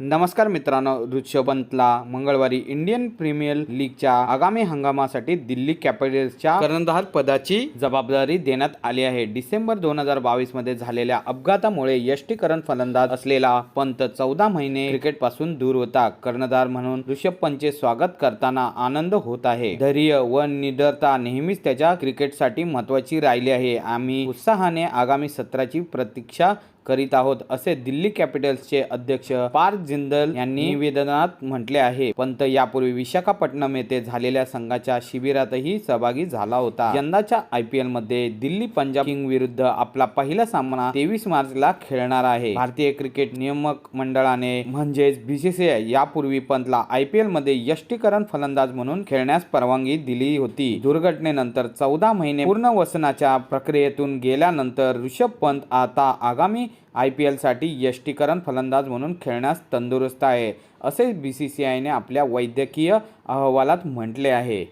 नमस्कार मित्रांनो ऋषभ पंतला मंगळवारी इंडियन प्रीमियर लीगच्या आगामी हंगामासाठी दिल्ली कॅपिटल्सच्या कर्णधार पदाची जबाबदारी देण्यात आली आहे. डिसेंबर दोन हजार बावीसमध्ये झालेल्या अपघातामुळे यष्टीकरण फलंदाज असलेला पंत चौदा महिने क्रिकेटपासून दूर होता. कर्णधार म्हणून ऋषभ पंतचे स्वागत करताना आनंद होत आहे. धैर्य व निडरता नेहमीच त्याच्या क्रिकेटसाठी महत्वाची राहिली आहे. आम्ही उत्साहाने आगामी सत्राची प्रतीक्षा करीत आहोत असे दिल्ली कॅपिटल्सचे अध्यक्ष पार्थ जिंदल यांनी निवेदनात म्हटले आहे. पंत यापूर्वी विशाखापट्टणम येथे झालेल्या संघाच्या शिबिरातही सहभागी झाला होता. यंदाच्या आय पी एलमध्ये दिल्ली पंजाब किंग विरुद्ध आपला पहिला सामना तेवीस मार्चला खेळणार आहे. भारतीय क्रिकेट नियामक मंडळाने म्हणजेच बीसीसीआय यापूर्वी पंतला आय पी एलमध्ये यष्टीकरण फलंदाज म्हणून खेळण्यास परवानगी दिली होती. दुर्घटनेनंतर चौदा महिने पूर्ण वसनाच्या प्रक्रियेतून गेल्यानंतर ऋषभ पंत आता आगामी आय पी एलसाठी यष्टीकरण फलंदाज म्हणून खेळण्यास तंदुरुस्त आहे असे बी सी सी आयने आपल्या वैद्यकीय अहवालात म्हटले आहे.